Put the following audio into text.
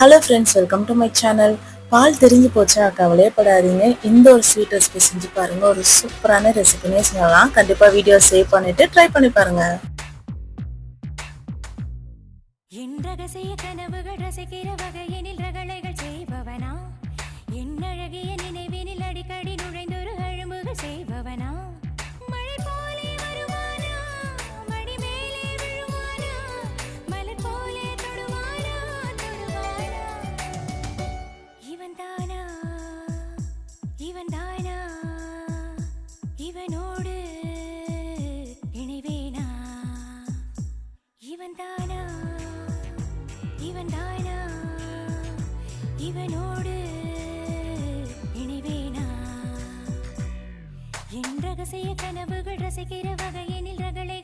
Hello friends welcome to my channel பால் தெரிஞ்சு போச்சா? கவலையப்படாதீங்க இந்த ஒரு ஸ்வீட் ரெசிபி செஞ்சு பாருங்க. ஒரு சூப்பரான ரெசிபினே சொல்லலாம். கண்டிப்பா வீடியோ சேவ் பண்ணிட்டு ட்ரை பண்ணி பாருங்க. என் ரகசிய கனவுகள் ரசிக்கிற வகையினில் ரகளைகள் செய்பவனா? என் அழகிய நினைவினில் அடிக்கடி நுழைந்தொரு அழுமுக செய் இவன் தானா இவனோடு இணைவேனா? என் ரகசிய கனவுகள் ரசிக்கிற வகையினில் ரகளைகள்